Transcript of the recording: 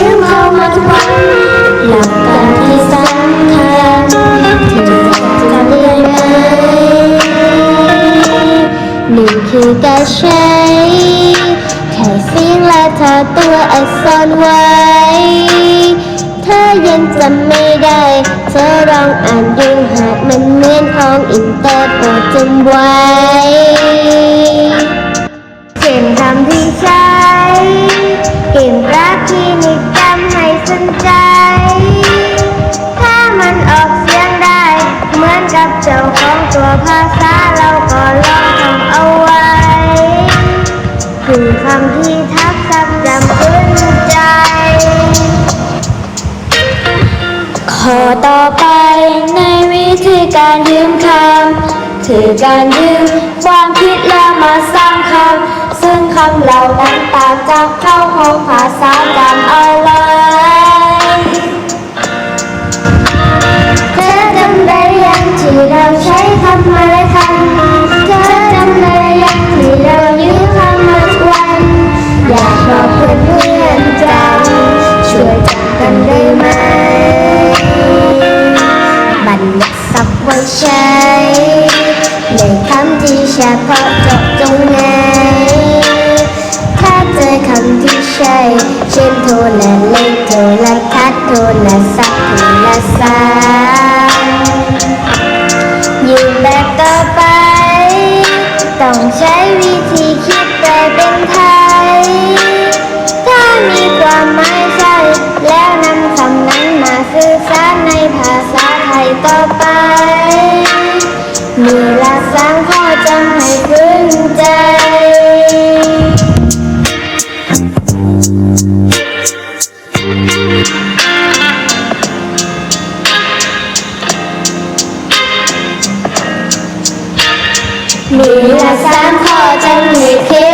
ยืมเข้ามาทุกวันหลักการที่สำคัญเธอจำได้ไหมหนึ่งคือการใช้แค่เสียงและทอตัวอักษรไว้เธอยังจำไม่ได้ เธอลองอ่านดูหากมันเหมือนของอินเตอร์โปรดจำไว้เช่นคำที่ใช้ เจ้าของตัวภาษาเราก็ลองทำเอาไว้คือคำที่ทักซับจำขึ้นใจขอต่อไปในวิธีการยืมคำคือการยืมความคิดแล้วมาสร้างคำซึ่งคำเหล่านั้นต่างจากเข้าของภาษา บอกเพื่อนเพื่อนๆจำช่วยจำกันได้ไหม บัญญัติศัพท์ไว้ใช้ ในคำที่เฉพาะเจาะจงไงถ้าเจอคำที่ใช่ เช่นโทรและเลขโทรทัศน์โทรและศัพท์ ในภาษาไทยต่อไปมีหลักสามข้อจำให้พึงใจมีลักสามข้อจำให้คิด